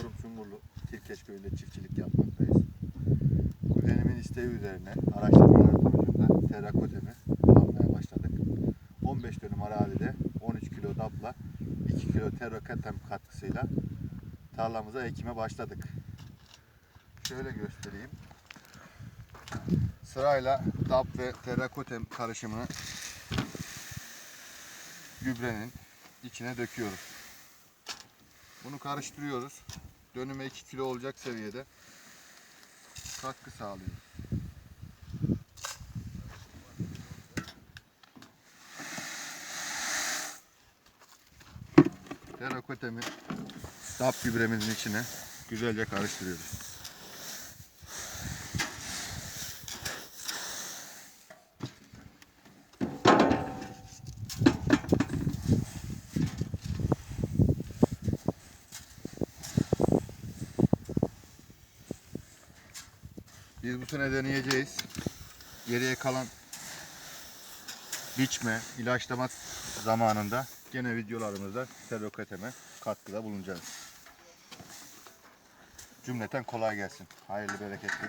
Çorum Sungurlu Tilkeş köyünde çiftçilik yapmaktayız. Kuzenimin isteği üzerine araştırmalar sonucunda terrakotemi kullanmaya başladık. 15 dönüm arazide 13 kilo dapla 2 kilo terrakotem katkısıyla tarlamıza ekime başladık. Şöyle göstereyim. Sırayla dap ve terrakotem karışımını gübrenin içine döküyoruz. Bunu karıştırıyoruz. Dönüme 2 kilo olacak seviyede katkı sağlıyor. Terakotemi dap gübremizin içine güzelce karıştırıyoruz. Biz bu sene deneyeceğiz. Geriye kalan biçme, ilaçlama zamanında gene videolarımızda teroketeme katkıda bulunacağız. Cümleten kolay gelsin. Hayırlı bereketli.